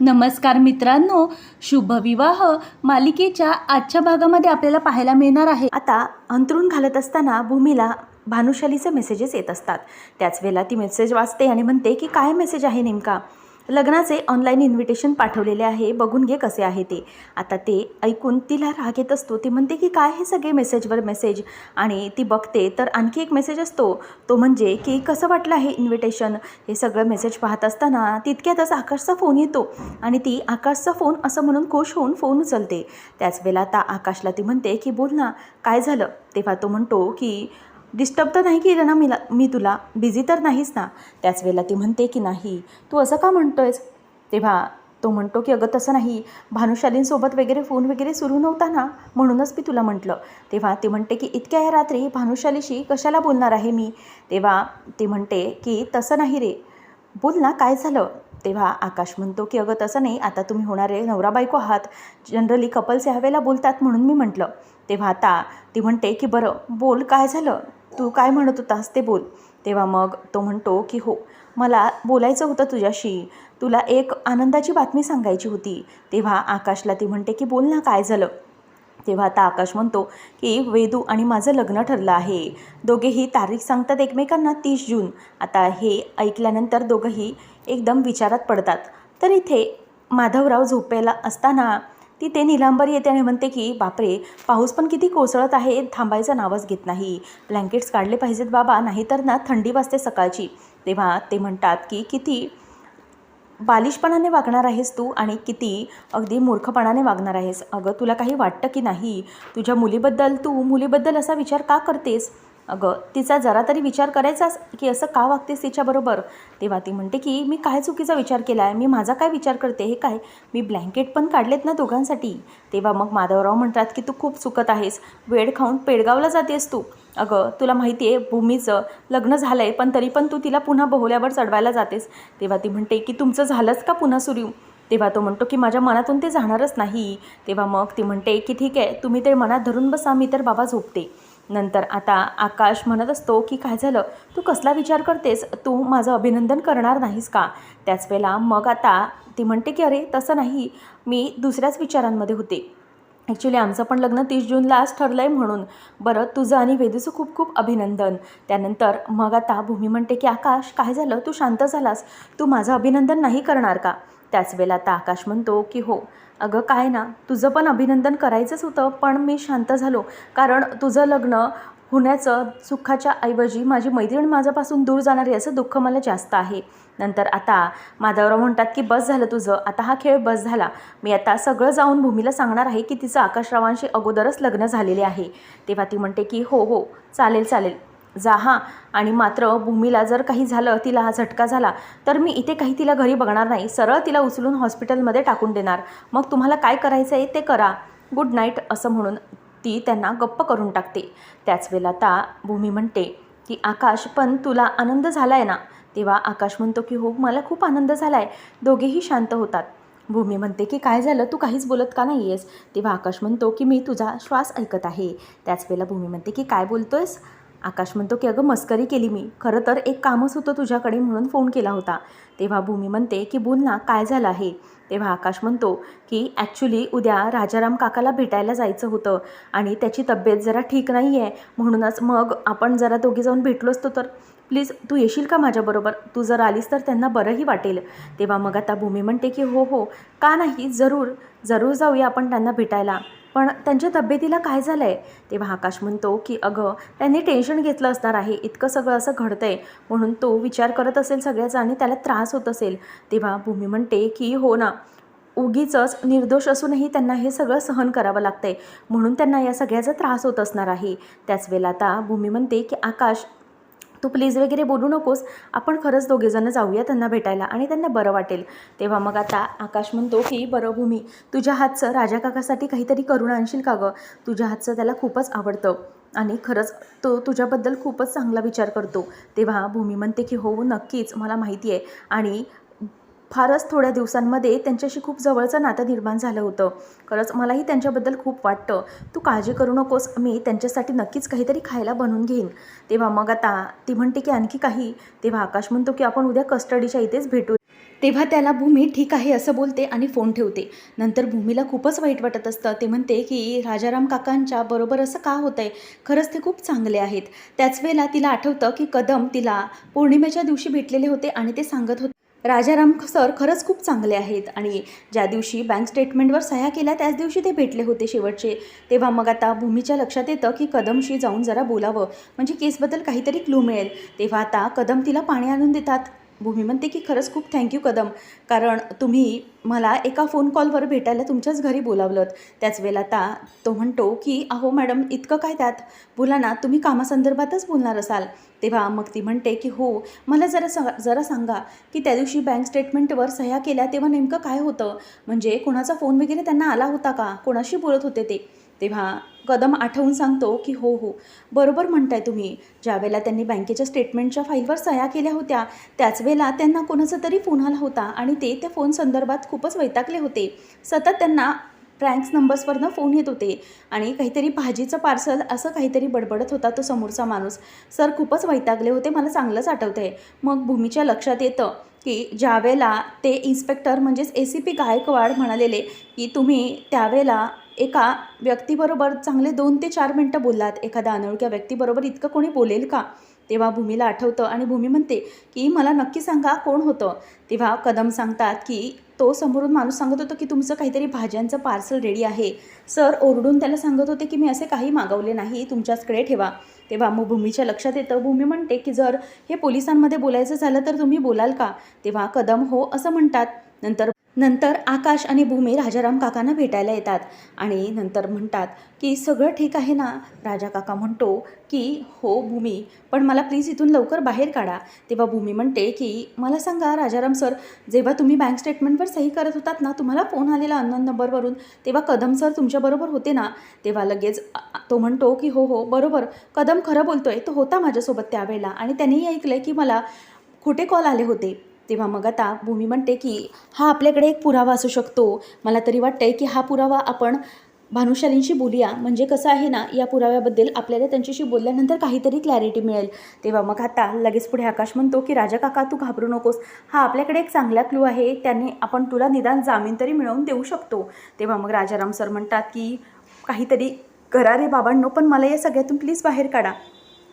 नमस्कार मित्रांनो शुभविवाह. मालिकेच्या आजच्या भागामध्ये आपल्याला पाहायला मिळणार आहे. आता अंतरून घालत असताना भूमीला भानुशालीचे मेसेजेस येत असतात. त्याच वेळेला ती मेसेज वाचते आणि म्हणते की काय मेसेज आहे नेमका? लग्नाचे ऑनलाईन इन्व्हिटेशन पाठवलेले आहे. बघून घे कसे आहे ते. आता ते ऐकून तिला राग येत असतो. ती म्हणते की काय हे सगळे मेसेजवर मेसेज आणि ती बघते. तर आणखी एक मेसेज असतो. तो म्हणजे की कसं वाटलं आहे इन्व्हिटेशन हे सगळं मेसेज पाहत असताना तितक्यातच आकाशचा फोन येतो. आणि ती आकाशचा फोन असं म्हणून खुश होऊन फोन उचलते. त्याच वेळेला आता आकाशला ती म्हणते की बोल ना काय झालं? तेव्हा तो म्हणतो की डिस्टर्ब तर नाही केलं ना मीला मी तुला. बिझी तर नाहीच ना. त्याच वेळेला ती म्हणते की नाही तू असं का म्हणतो आहेस तेव्हा तो म्हणतो की अगं तसं नाही. भानुशालींसोबत वगैरे फोन वगैरे सुरू नव्हता ना म्हणूनच मी तुला म्हटलं. तेव्हा ती म्हणते की इतक्या ह्या रात्री भानुशालीशी कशाला बोलणार आहे मी? तेव्हा ती म्हणते की तसं नाही रे. बोल ना काय झालं? तेव्हा आकाश म्हणतो की अगं तसं नाही. आता तुम्ही होणारे नवरा बायको आहात. जनरली कपल्स ह्यावेळेला बोलतात म्हणून मी म्हटलं. तेव्हा आता ती म्हणते की बरं बोल काय झालं? तू काय म्हणत होतास ते बोल. तेव्हा मग तो म्हणतो की हो मला बोलायचं होतं तुझ्याशी. तुला एक आनंदाची बातमी सांगायची होती. तेव्हा आकाशला ती म्हणते की बोल ना काय झालं? तेव्हा आता आकाश म्हणतो की वेदू आणि माझं लग्न ठरलं आहे. दोघेही तारीख सांगतात एकमेकांना तीस जून. आता हे ऐकल्यानंतर दोघंही एकदम विचारात पडतात. तर इथे माधवराव झोपेला असताना तिथे निलांबर येते आणि म्हणते की बापरे पाऊस पण किती कोसळत आहे थांबायचं नावच घेत नाही. ब्लँकेट्स काढले पाहिजेत बाबा नाहीतर ना थंडी वाजते सकाळची. तेव्हा ते म्हणतात की किती बालिशपणाने वागणार आहेस तू आणि किती अगदी मूर्खपणाने वागणार आहेस. अगं तुला काही वाटतं की नाही? तुझ्या मुलीबद्दल तू मुलीबद्दल असा विचार का करतेस? अगं तिचा जरा तरी विचार करायचाच की असं का वागतेस तिच्याबरोबर? तेव्हा ती म्हणते की मी काय चुकीचा विचार केला आहे मी माझा काय विचार करते? हे काय? मी ब्लँकेट पण काढलेत ना दोघांसाठी. तेव्हा मग माधवराव म्हणतात की तू खूप चुकत आहेस. वेळ खाऊन पेडगावला जातेस तू. अगं तुला माहिती आहे भूमीचं लग्न झालं आहे पण तरी पण तू तिला पुन्हा बोहल्यावर चढवायला जातेस. तेव्हा ती म्हणते की तुमचं झालंच का पुन्हा सुरू? तेव्हा तो म्हणतो की माझ्या मनातून ते जाणारच नाही. तेव्हा मग ती म्हणते की ठीक आहे तुम्ही ते मनात धरून बसा मी तर बाबा झोपते. नंतर आता आकाश म्हणत असतो की काय झालं? तू कसला विचार करतेस? तू माझं अभिनंदन करणार नाहीस का? त्याच वेळेला मग आता ती म्हणते की अरे तसं नाही. मी दुसऱ्याच विचारांमध्ये होते. ॲक्च्युली आमचं पण लग्न तीस जूनलाच ठरलं आहे म्हणून. बरं तुझं आणि वेदूचं खूप खूप अभिनंदन. त्यानंतर मग आता भूमी म्हणते की आकाश काय झालं? तू शांत झालास. तू माझं अभिनंदन नाही करणार का? त्याच वेळेला आता आकाश म्हणतो की हो अगं काय ना तुझं पण अभिनंदन करायचंच होतं पण मी शांत झालो. कारण तुझं लग्न होण्याचं सुखाच्या ऐवजी माझी मैत्रीण माझ्यापासून दूर जाणारी असं दुःख मला जास्त आहे. नंतर आता माधवराव म्हणतात की बस झालं तुझं. आता हा खेळ बस झाला. मी आता सगळं जाऊन भूमीला सांगणार आहे की तिचं आकाशरावांशी अगोदरच लग्न झालेले आहे. तेव्हा ती म्हणते की हो हो चालेल चालेल. जा हां. आणि मात्र भूमीला जर काही झालं तिला हा झटका झाला तर मी इथे काही तिला घरी बघणार नाही. सरळ तिला उचलून हॉस्पिटलमध्ये टाकून देणार. मग तुम्हाला काय करायचं आहे ते करा. गुड नाईट असं म्हणून ती त्यांना गप्प करून टाकते. त्याच वेळेला आता भूमी म्हणते की आकाश पण तुला आनंद झाला आहे ना? तेव्हा आकाश म्हणतो की हो मला खूप आनंद झाला आहे दोघेही शांत होतात. भूमी म्हणते की काय झालं? तू काहीच बोलत का नाही आहेस तेव्हा आकाश म्हणतो की मी तुझा श्वास ऐकत आहे. त्याच वेळेला भूमी म्हणते की काय बोलतोयस? आकाश म्हणतो की अगं मस्करी केली मी. खरं तर एक कामच होतं तुझ्याकडे म्हणून फोन केला होता. तेव्हा भूमी म्हणते की बोल ना काय झालं आहे? तेव्हा आकाश म्हणतो की ॲक्च्युली उद्या राजाराम काकाला भेटायला जायचं होतं आणि त्याची तब्येत जरा ठीक नाही आहे म्हणूनच मग आपण जरा दोघी जाऊन भेटलो असतो तर. प्लीज तू येशील का माझ्याबरोबर तू जर आलीस तर त्यांना बरंही वाटेल. तेव्हा मग आता भूमी म्हणते की हो हो. का नाही? जरूर. जरूर जाऊया आपण त्यांना भेटायला. पण त्यांच्या तब्येतीला काय झालं आहे तेव्हा आकाश म्हणतो की अगं त्यांनी टेन्शन घेतलं असणार आहे. इतकं सगळं असं घडतं आहे म्हणून तो विचार करत असेल सगळ्याचा आणि त्याला त्रास होत असेल. तेव्हा भूमी म्हणते की हो ना. उगीचच निर्दोष असूनही त्यांना हे सगळं सहन करावं लागतं आहे म्हणून त्यांना या सगळ्याचा त्रास होत असणार आहे. त्याच वेळेला आता भूमी म्हणते की आकाश तू प्लीज वगैरे बोलू नकोस. आपण खरंच दोघेजणं जाऊया त्यांना भेटायला आणि त्यांना बरं वाटेल. तेव्हा मग आता आकाश म्हणतो की बरं भूमी तुझ्या हातचं राजा काकासाठी काहीतरी करून आणशील का गं? तुझ्या हातचं त्याला खूपच आवडतं आणि खरंच तो तुझ्याबद्दल खूपच चांगला विचार करतो. तेव्हा भूमी म्हणते की हो नक्कीच मला माहिती आहे. आणि फारच थोड्या दिवसांमध्ये त्यांच्याशी खूप जवळचं नातं निर्माण झालं होतं. खरंच मलाही त्यांच्याबद्दल खूप वाटतं. तू काळजी करू नकोस मी त्यांच्यासाठी नक्कीच काहीतरी खायला बनवून घेईन. तेव्हा मग आता ती म्हणते की आणखी काही. तेव्हा आकाश म्हणतो की आपण उद्या कस्टडीच्या इथेच भेटू तेव्हा त्याला भूमी ठीक आहे असं बोलते आणि फोन ठेवते. नंतर भूमीला खूपच वाईट वाटत असतं. ते म्हणते की राजाराम काकांच्या बरोबर असं का होतं आहे खरंच ते खूप चांगले आहेत. त्याच वेळेला तिला आठवतं की कदम तिला पौर्णिमेच्या दिवशी भेटलेले होते आणि ते सांगत होते. राजाराम सर खरंच खूप चांगले आहेत आणि ज्या दिवशी बँक स्टेटमेंटवर सह्या केल्या त्याच दिवशी ते भेटले होते शेवटचे. तेव्हा मग आता भूमीच्या लक्षात येतं की कदमशी जाऊन जरा बोलावं. म्हणजे केसबद्दल काहीतरी क्लू मिळेल. तेव्हा आता कदम तिला पाणी आणून देतात. भूमी म्हणते की खरंच खूप थँक्यू कदम. कारण तुम्ही मला एका फोन कॉलवर भेटायला तुमच्याच घरी बोलावलं त्याच वेळेला आता तो म्हणतो की अहो मॅडम इतकं काय त्यात? बोला ना तुम्ही कामासंदर्भातच बोलणार असाल. तेव्हा मग ती म्हणते की हो मला जरा सा जरा सांगा की त्या दिवशी बँक स्टेटमेंटवर सह्या केल्या तेव्हा नेमकं काय होतं? म्हणजे कोणाचा फोन वगैरे त्यांना आला होता का? कोणाशी बोलत होते ते? तेव्हा कदम आठवून सांगतो की हो हो. बरोबर म्हणताय तुम्ही. ज्यावेळेला त्यांनी बँकेच्या स्टेटमेंटच्या फाईलवर सह्या केल्या होत्या त्याच वेळेला त्यांना कोणाचा तरी फोन आला होता आणि ते त्या फोन संदर्भात खूपच वैतागले होते. सतत त्यांना फ्रँक्स नंबर्सवरनं फोन येत होते. आणि काहीतरी भाजीचं पार्सल असं काहीतरी बडबडत होता तो समोरचा माणूस. सर खूपच वैतागले होते. मला चांगलंच आठवतं आहे मग भूमीच्या लक्षात येतं की ज्यावेळेला ते इन्स्पेक्टर म्हणजेच ए सी पी गायकवाड म्हणालेले की तुम्ही त्यावेळेला एका व्यक्तीबरोबर चांगले दोन ते चार मिनटं बोललात. एखाद्या अनोळख्या व्यक्तीबरोबर इतकं कोणी बोलेल का? तेव्हा भूमीला आठवतं आणि भूमी म्हणते की मला नक्की सांगा कोण होतं. तेव्हा कदम सांगतात की तो समोरून माणूस सांगत होता की तुमचं काहीतरी भाज्यांचं पार्सल रेडी आहे. सर ओरडून त्याला सांगत होते की मी असे काही मागवले नाही तुमच्याचकडे ठेवा. तेव्हा मग भूमीच्या लक्षात येतं भूमी म्हणते की जर हे पोलिसांमध्ये बोलायचं झालं तर तुम्ही बोलाल का? तेव्हा कदम हो असं म्हणतात. नंतर नंतर आकाश आणि भूमी राजाराम काकांना भेटायला येतात. आणि नंतर म्हणतात की सगळं ठीक आहे ना? राजा काका म्हणतो की हो भूमी पण मला प्लीज इथून लवकर बाहेर काढा. तेव्हा भूमी म्हणते की मला सांगा राजाराम सर जेव्हा तुम्ही बँक स्टेटमेंटवर सही करत होतात ना तुम्हाला फोन आलेला अननोन नंबरवरून तेव्हा कदम सर तुमच्याबरोबर होते ना? तेव्हा लगेच तो म्हणतो की हो हो बरोबर. कदम खरं बोलतोय तो होता माझ्यासोबत त्यावेळेला आणि त्यांनीही ऐकलं की मला खोटे कॉल आले होते? तेव्हा मग आता भूमी म्हणते की हा आपल्याकडे एक पुरावा असू शकतो. मला तरी वाटतंय की हा पुरावा आपण भानुशालींशी बोलूया. म्हणजे कसं आहे ना या पुराव्याबद्दल आपल्याला त्यांच्याशी बोलल्यानंतर काहीतरी क्लॅरिटी मिळेल. तेव्हा मग आता लगेच पुढे आकाश म्हणतो की राजा काका तू घाबरू नकोस. हा आपल्याकडे एक चांगला क्लू आहे. त्याने आपण तुला निदान जामीन तरी मिळवून देऊ शकतो. तेव्हा मग राजाराम सर म्हणतात की काहीतरी करा रे बाबांनो पण मला या सगळ्यातून प्लीज बाहेर काढा.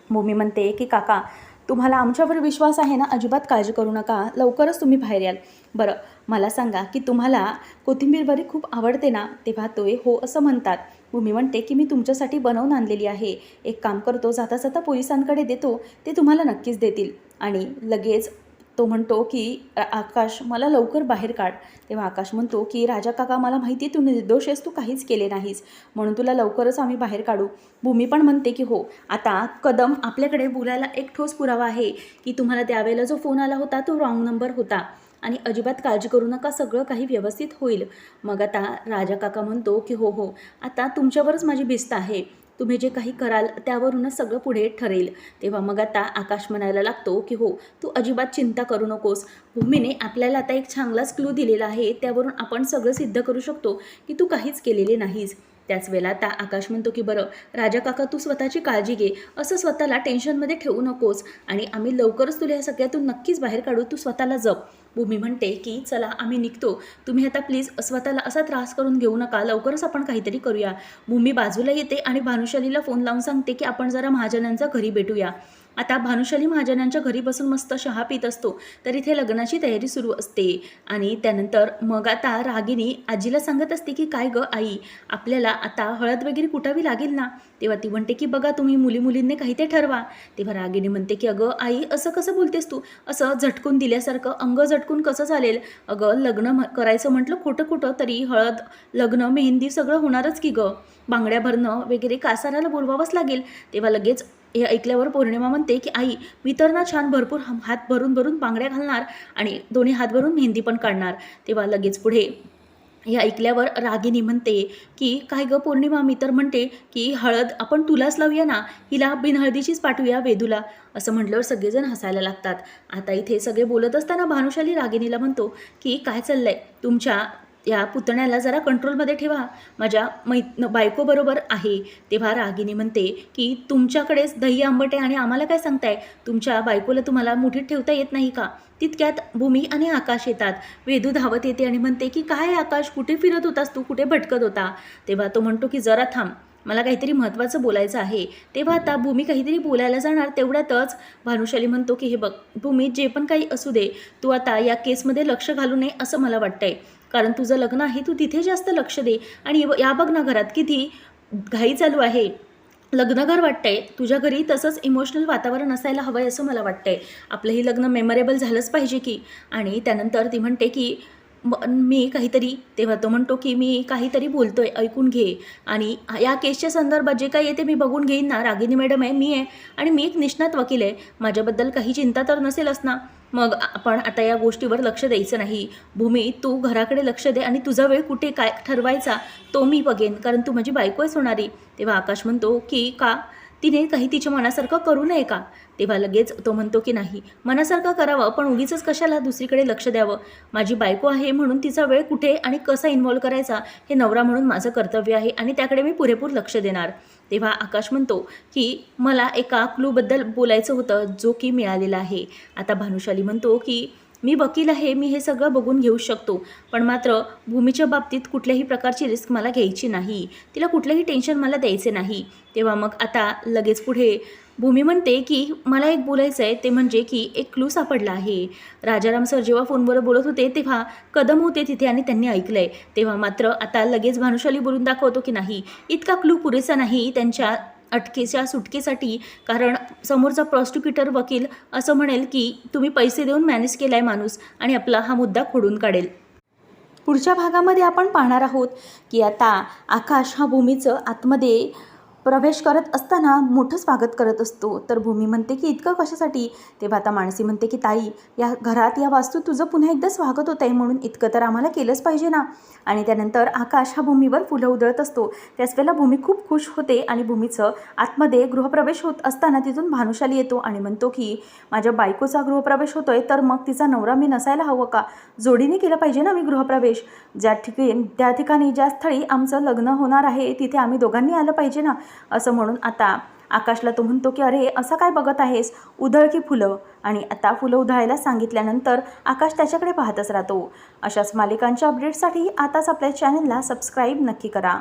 भूमी म्हणते की काका तुम्हाला आमच्यावर विश्वास आहे ना? अजिबात काळजी करू नका. लवकरच तुम्ही बाहेर याल. बरं मला सांगा की तुम्हाला कोथिंबीर वरी खूप आवडते ना? तेव्हा तोय हो असं म्हणतात. भूमी म्हणते की मी तुमच्यासाठी बनवून आणलेली आहे. एक काम करतो जाता जाता पोलिसांकडे देतो. ते तुम्हाला नक्कीच देतील. आणि लगेच तो म्हणतो की आकाश मला लवकर बाहेर काढ. तेव्हा आकाश म्हणतो की राजा काका मला माहिती आहे तू निर्दोष आहेस तू काहीच केले नाहीस. म्हणून तुला लवकरच आम्ही बाहेर काढू. भूमी पण म्हणते की हो आता कदम आपल्याकडे बोलायला एक ठोस पुरावा आहे की तुम्हाला त्यावेळेला जो फोन आला होता तो रॉंग नंबर होता. आणि अजिबात काळजी करू नका सगळं काही व्यवस्थित होईल. मग आता राजा काका म्हणतो की हो हो आता तुमच्यावरच माझी भिस्त आहे. तुम्ही जे काही कराल त्यावरूनच सगळं पुढे ठरेल. तेव्हा मग आता आकाश म्हणायला लागतो की हो तू अजिबात चिंता करू नकोस. भूमीने आपल्याला आता एक चांगलाच क्लू दिलेला आहे त्यावरून आपण सगळं सिद्ध करू शकतो की तू काहीच केलेले नाहीस. त्याच वेळेला आता आकाश म्हणतो की बरं राजा काका तू स्वतःची काळजी घे. असं स्वतःला टेन्शनमध्ये ठेवू नकोस. आणि आम्ही लवकरच तुला या सगळ्यातून नक्कीच बाहेर काढू. तू स्वतःला जप. भूमी म्हणते की चला आम्ही निघतो. तुम्ही आता प्लीज स्वतःला असा त्रास करून घेऊ नका. लवकरच आपण काहीतरी करूया. भूमी बाजूला येते आणि भानुशालीला फोन लावून सांगते की आपण जरा महाजनांचा घरी भेटूया. आता भानुशाली महाजनांच्या घरी बसून मस्त चहा पित असतो तर इथे लग्नाची तयारी सुरू असते. आणि त्यानंतर मग आता रागिनी आजीला सांगत असते की काय गं आई आपल्याला आता हळद वगैरे कुटावी लागेल ना? तेव्हा ती म्हणते की बघा तुम्ही मुली मुलींनी काही ते ठरवा. तेव्हा रागिनी म्हणते की अगं आई असं कसं बोलतेस तू? असं झटकून दिल्यासारखं अंग झटकून कसं चालेल? अगं लग्न करायचं म्हटलं खोटं खोटं तरी हळद लग्न मेहंदी सगळं होणारच की गं? बांगड्या भरणं वगैरे कासाराला बोलवावंच लागेल. तेव्हा लगेच हे ऐकल्यावर पौर्णिमा म्हणते की आई मी तर ना छान भरपूर हात भरून भरून बांगड्या घालणार आणि दोन्ही हात भरून मेहंदी पण काढणार. तेव्हा लगेच पुढे हे ऐकल्यावर रागिनी म्हणते की काय गं पौर्णिमा मी तर म्हणते की हळद आपण तुलाच लावूया ना हिला बिनहळदीचीच पाठवूया वेदूला. असं म्हटल्यावर सगळेजण हसायला लागतात. आता इथे सगळे बोलत असताना भानुशाली रागिनीला म्हणतो की काय चाललंय? तुमच्या या पुतण्याला जरा कंट्रोलमध्ये ठेवा. माझ्या मै बायकोबरोबर आहे. तेव्हा रागिनी म्हणते की तुमच्याकडेच दही आंबट आहे आणि आम्हाला काय सांगताय? तुमच्या बायकोला तुम्हाला मुठीत ठेवता येत नाही का? तितक्यात भूमी आणि आकाश येतात. वेदू धावत येते आणि म्हणते की काय आकाश? कुठे फिरत होतास तू? कुठे भटकत होता? तेव्हा तो म्हणतो की जरा थांब. मला काहीतरी महत्त्वाचं बोलायचं आहे. तेव्हा आता भूमी काहीतरी बोलायला जाणार तेवढ्यातच भानुशाली म्हणतो की हे बघ भूमी जे पण काही असू दे तू आता या केसमध्ये लक्ष घालू नये असं मला वाटतंय. कारण तुझं लग्न आहे तू तिथे जास्त लक्ष दे. आणि या बघ ना घरात किती घाई चालू आहे. लग्नघर वाटतंय तुझ्या घरी तसंच इमोशनल वातावरण असायला हवं आहे असं मला वाटतंय. आपलं हे लग्न मेमरेबल झालंच पाहिजे की. आणि त्यानंतर ती म्हणते की मी काहीतरी तेव्हा तो म्हणतो की मी काहीतरी बोलतोय ऐकून घे. आणि या केसच्या संदर्भात जे काही येते मी बघून घेईन ना. रागिनी मॅडम आहे मी आहे. आणि मी एक निष्णात वकील आहे. माझ्याबद्दल काही चिंता तर नसेलच ना. मग आपण आता या गोष्टीवर लक्ष द्यायचं नाही. भूमी तू घराकडे लक्ष दे आणि तुझा वेळ कुठे काय ठरवायचा तो मी बघेन. कारण तू माझी बायकोच होणारी तेव्हा आकाश म्हणतो की का? तिने काही तिच्या मनासारखं करू नये का? तेव्हा लगेच तो म्हणतो की नाही मनासारखं करावं पण उगीच कशाला दुसरीकडे लक्ष द्यावं? माझी बायको आहे म्हणून तिचा वेळ कुठे आणि कसा इन्व्हॉल्व करायचा? हे नवरा म्हणून माझं कर्तव्य आहे आणि त्याकडे मी पुरेपूर लक्ष देणार. तेव्हा आकाश म्हणतो की मला एका क्लूबद्दल बोलायचं होतं जो की मिळालेला आहे. आता भानुशाली म्हणतो की मी वकील आहे मी हे सगळं बघून घेऊ शकतो. पण मात्र भूमीच्या बाबतीत कुठल्याही प्रकारची रिस्क मला घ्यायची नाही. तिला कुठलंही टेन्शन मला द्यायचे नाही. तेव्हा मग आता लगेच पुढे भूमी म्हणते की मला एक बोलायचं आहे ते म्हणजे की एक क्लू सापडला आहे. राजाराम सर जेव्हा फोनवर बोलत होते तेव्हा कदम होते तिथे आणि त्यांनी ऐकलं आहे तेव्हा मात्र आता लगेच भानुशाली बोलून दाखवतो की नाही इतका क्लू पुरेसा नाही त्यांच्या अटकेच्या सुटकेसाठी कारण समोरचा प्रॉस्टिक्युटर वकील असं म्हणेल की तुम्ही पैसे देऊन मॅनेज केला आहे माणूस आणि आपला हा मुद्दा खोडून काढेल. पुढच्या भागामध्ये आपण पाहणार आहोत की आता आकाश हा भूमीचं आतमध्ये प्रवेश करत असताना मोठं स्वागत करत असतो. तर भूमी म्हणते की इतकं कशासाठी? तेव्हा आता माणसी म्हणते की ताई या घरात या वास्तू तुझं पुन्हा एकदा स्वागत होत आहे म्हणून इतकं तर आम्हाला केलंच पाहिजे ना? आणि त्यानंतर आकाश हा भूमीवर फुलं उधळत असतो. त्याच वेळेला भूमी खूप खुश होते आणि भूमीचं आतमध्ये गृहप्रवेश होत असताना तिथून भानुशाली येतो आणि म्हणतो की माझ्या बायकोचा गृहप्रवेश होतोय तर मग तिचा नवरा मी नसायला हवं का? जोडीने केला पाहिजे ना मी गृहप्रवेश? ज्या ठिकाणी त्या ठिकाणी ज्या स्थळी आमचं लग्न होणार आहे तिथे आम्ही दोघांनी आलं पाहिजे ना? असं म्हणून आता आकाशला तो म्हणतो की अरे असं काय बघत आहेस? उधळ की फुलं? आणि आता फुलं उधळायला सांगितल्यानंतर आकाश त्याच्याकडे पाहतच राहतो. अशाच मालिकांच्या अपडेटसाठी आताच आपल्या चॅनलला सबस्क्राईब नक्की करा.